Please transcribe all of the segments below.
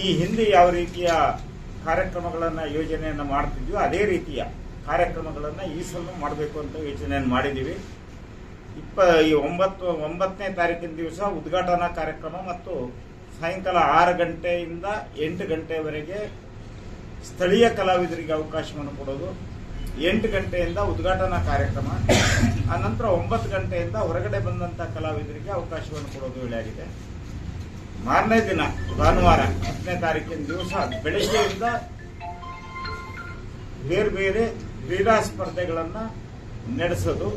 ಈ ಹಿಂದೆ ಯಾವ ರೀತಿಯ ಕಾರ್ಯಕ್ರಮಗಳನ್ನು ಯೋಜನೆಯನ್ನು ಮಾಡ್ತಿದ್ವಿ ಅದೇ ರೀತಿಯ ಕಾರ್ಯಕ್ರಮಗಳನ್ನು ಈ ಸಲ ಮಾಡಬೇಕು ಅಂತ ಯೋಚನೆಯನ್ನು ಮಾಡಿದ್ದೀವಿ. ಇಪ್ಪ, ಈ ಒಂಬತ್ತು, ಒಂಬತ್ತನೇ ತಾರೀಕಿನ ದಿವಸ ಉದ್ಘಾಟನಾ ಕಾರ್ಯಕ್ರಮ ಮತ್ತು ಸಾಯಂಕಾಲ ಆರು ಗಂಟೆಯಿಂದ ಎಂಟು ಗಂಟೆವರೆಗೆ ಸ್ಥಳೀಯ ಕಲಾವಿದರಿಗೆ ಅವಕಾಶವನ್ನು ಕೊಡೋದು. ಎಂಟು ಗಂಟೆಯಿಂದ ಉದ್ಘಾಟನಾ ಕಾರ್ಯಕ್ರಮ. ಆನಂತರ ನಂತರ ಒಂಬತ್ತು ಗಂಟೆಯಿಂದ ಹೊರಗಡೆ ಬಂದಂಥ ಕಲಾವಿದರಿಗೆ ಅವಕಾಶವನ್ನು ಕೊಡೋದು ವೇಳೆಯಾಗಿದೆ ಮಾರನೇ ದಿನ, ಭಾನುವಾರ, ಹತ್ತನೇ ತಾರೀಕಿನ ದಿವಸ, ಬೆಳಗ್ಗೆಯಿಂದ ಬೇರೆ ಬೇರೆ ಕ್ರೀಡಾ ಸ್ಪರ್ಧೆಗಳನ್ನು ನಡೆಸೋದು.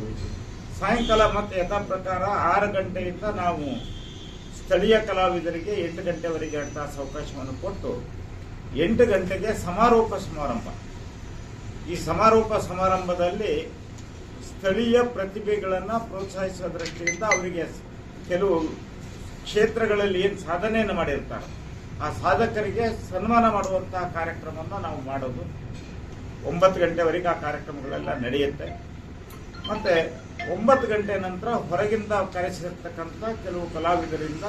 ಸಾಯಂಕಾಲ ಮತ್ತು ಯಥಾ ಪ್ರಕಾರ ಆರು ಗಂಟೆಯಿಂದ ನಾವು ಸ್ಥಳೀಯ ಕಲಾವಿದರಿಗೆ ಎಂಟು ಗಂಟೆವರೆಗೆ ಅಂತ ಅವಕಾಶವನ್ನು ಕೊಟ್ಟು ಎಂಟು ಗಂಟೆಗೆ ಸಮಾರೋಪ ಸಮಾರಂಭ. ಈ ಸಮಾರೋಪ ಸಮಾರಂಭದಲ್ಲಿ ಸ್ಥಳೀಯ ಪ್ರತಿಭೆಗಳನ್ನು ಪ್ರೋತ್ಸಾಹಿಸುವ ದೃಷ್ಟಿಯಿಂದ ಅವರಿಗೆ ಕೆಲವು ಕ್ಷೇತ್ರಗಳಲ್ಲಿ ಏನು ಸಾಧನೆಯನ್ನು ಮಾಡಿರ್ತಾರೆ, ಆ ಸಾಧಕರಿಗೆ ಸನ್ಮಾನ ಮಾಡುವಂತಹ ಕಾರ್ಯಕ್ರಮವನ್ನು ನಾವು ಮಾಡೋದು. ಒಂಬತ್ತು ಗಂಟೆವರೆಗೆ ಆ ಕಾರ್ಯಕ್ರಮಗಳೆಲ್ಲ ನಡೆಯುತ್ತೆ. ಮತ್ತೆ ಒಂಬತ್ತು ಗಂಟೆ ನಂತರ ಹೊರಗಿಂದ ಕರೆಸಿರ್ತಕ್ಕಂಥ ಕೆಲವು ಕಲಾವಿದರಿಂದ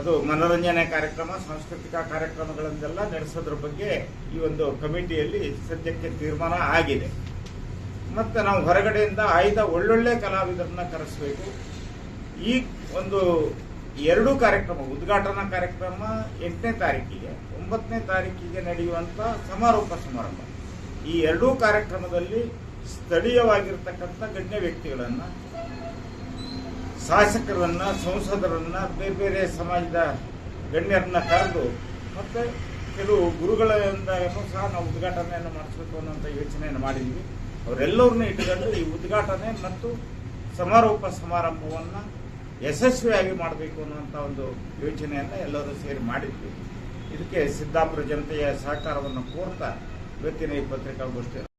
ಅದು ಮನೋರಂಜನೆ ಕಾರ್ಯಕ್ರಮ, ಸಾಂಸ್ಕೃತಿಕ ಕಾರ್ಯಕ್ರಮಗಳನ್ನೆಲ್ಲ ನಡೆಸೋದ್ರ ಬಗ್ಗೆ ಈ ಒಂದು ಕಮಿಟಿಯಲ್ಲಿ ಸದ್ಯಕ್ಕೆ ತೀರ್ಮಾನ ಆಗಿದೆ. ಮತ್ತೆ ನಾವು ಹೊರಗಡೆಯಿಂದ ಆಯ್ದ ಒಳ್ಳೊಳ್ಳೆ ಕಲಾವಿದರನ್ನ ಕರೆಸಬೇಕು. ಈ ಒಂದು ಎರಡು ಕಾರ್ಯಕ್ರಮ, ಉದ್ಘಾಟನಾ ಕಾರ್ಯಕ್ರಮ ಎಂಟನೇ ತಾರೀಕಿಗೆ, ಒಂಬತ್ತನೇ ತಾರೀಕಿಗೆ ನಡೆಯುವಂತ ಸಮಾರೋಪ ಸಮಾರಂಭ. ಈ ಎರಡೂ ಕಾರ್ಯಕ್ರಮದಲ್ಲಿ ಸ್ಥಳೀಯವಾಗಿರ್ತಕ್ಕಂಥ ಗಣ್ಯ ವ್ಯಕ್ತಿಗಳನ್ನ, ಶಾಸಕರನ್ನ, ಸಂಸದರನ್ನ, ಬೇರೆ ಬೇರೆ ಸಮಾಜದ ಗಣ್ಯರನ್ನ ಕರೆದು, ಮತ್ತೆ ಕೆಲವು ಗುರುಗಳಿಂದ ಸಹ ನಾವು ಉದ್ಘಾಟನೆಯನ್ನು ಮಾಡಿಸ್ಬೇಕು ಅನ್ನೋಂಥ ಯೋಚನೆಯನ್ನು ಮಾಡಿದ್ವಿ. ಅವರೆಲ್ಲರನ್ನೂ ಇಟ್ಟುಕೊಂಡು ಈ ಉದ್ಘಾಟನೆ ಮತ್ತು ಸಮಾರೋಪ ಸಮಾರಂಭವನ್ನು ಯಶಸ್ವಿಯಾಗಿ ಮಾಡಬೇಕು ಅನ್ನುವಂಥ ಒಂದು ಯೋಚನೆಯನ್ನು ಎಲ್ಲರೂ ಸೇರಿ ಮಾಡಿದ್ವಿ. ಇದಕ್ಕೆ ಸಿದ್ದಾಪುರ ಜನತೆಯ ಸಹಕಾರವನ್ನು ಕೋರ್ತಾ ಇವತ್ತಿನ ಈ ಪತ್ರಿಕಾಗೋಷ್ಠಿ